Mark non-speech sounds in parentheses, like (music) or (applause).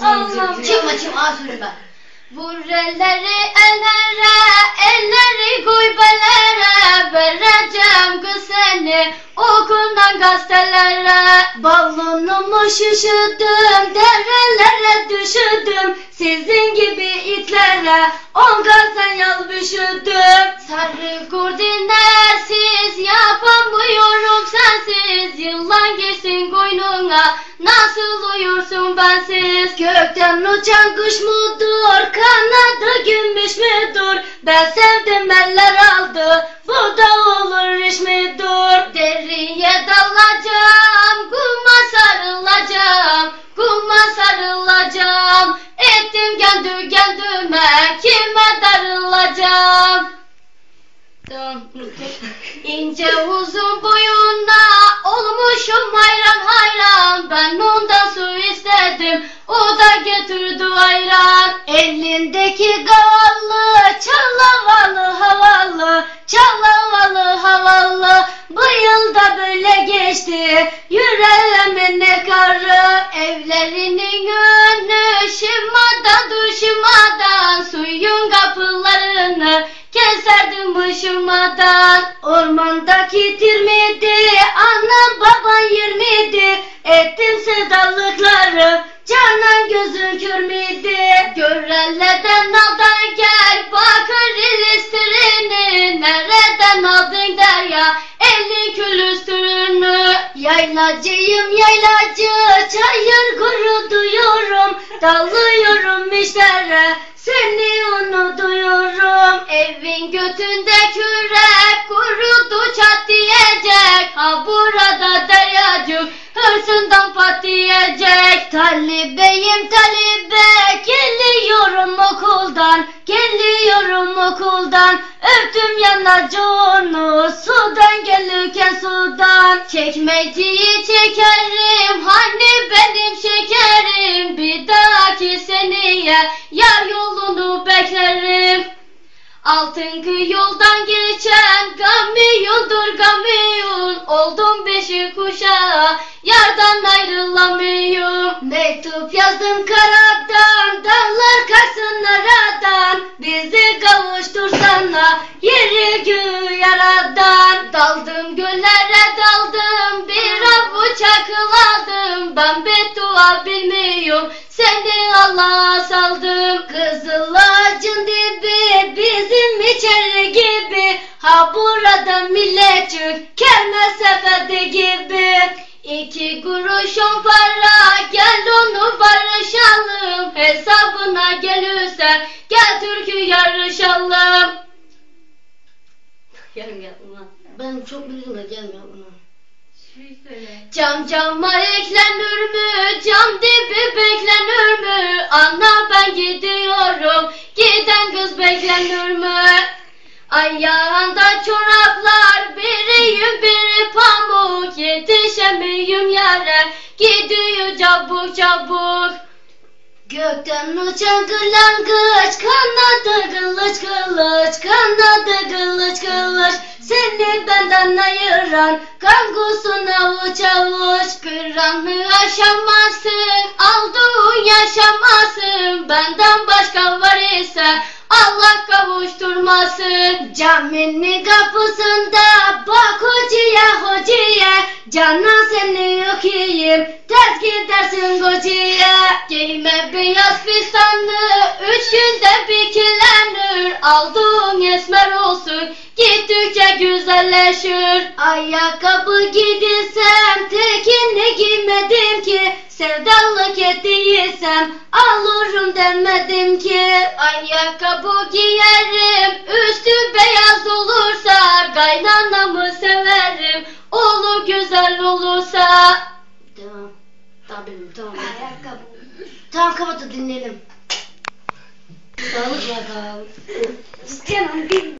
Allah'ım. Çıkma çıkma az söyle ben. Vur elleri ellere, elleri koy belere, vereceğim kız seni okuldan gazetelere. Balonumu şişirdim, derelere düşürdüm, sizin gibi itlere on gazdan yalmışırdım. Sarı kurdinler uçan kuş mudur, kanadı gümüş müdür? Ben sevdim eller aldı, 27 anam baban 27 ettim sevdalıkları canan gözün kör müydü? Görenlerden aldan gel bakır ilistrini nereden aldın der ya elin külüstürünü yaylacıyım yaylacı çayır kuru duyuyorum. Dalıyorum işlere seni unutuyorum evin götünde Talibeyim talibe Geliyorum okuldan Geliyorum okuldan. Öptüm yanacağını Sudan gelirken sudan. Çekmeceyi çekerim Hani benim şekerim? Bir dahaki seneye Yar yolunu beklerim Altın kı yoldan geçen kamyondur kamyon Oldum beşi kuşağı yardan ayrılamıyorum Mektup yazdım karadan dağlar kaçsın aradan. Bizi kavuştursana yeri göğü yaradan. Daldım göllere daldım bir avuç akıl Ben beddua bilmiyorum seni Allah'a saldım. Kızıl ağacın içeri gibi Ha burada milletçik kelme sefedi gibi İki kuruşun para gel onu barışalım Hesabına gelirse gel türkü yarışalım (laughs) Yarım yapma Ben çok bildim de gelmiyor buna. Söyle. Cam cama eklenir mü? Cam dibi beklenir mü? Anla ben gidiyorum. Beklenir mü? Ayağında çoraplar biri yün biri pamuk. Yetişemiyorum yere gidiyor çabuk çabuk. Gökten uçan kırlangıç kanadı kılıç kılıç kanadı kılıç kılıç seni benden ayıran kangusun avuç. Avuç kıranı aşamazsın aldığın yaşamazsın benden başka var ise Allah kavuşturmasın. Caminin kapısında bak hocaya hocaya. Canan seni okuyayım? Tez gidersin kocaya Giyme beyaz fistanlı üç günde bikilenir. Aldığın esmer olsun gittikçe güzelleşir. Ayakkabı giydiysem tekini giymedim ki Sevdalık ettiysem alırım demedim ki Ayakkabı giyerim üstü beyaz olursa Kaynanamı severim oğlu güzel olursa Tamam. Tamam benim tamam. Ayakkabı. Tamam kapat da dinleyelim. Sağlık bakalım. Canım bir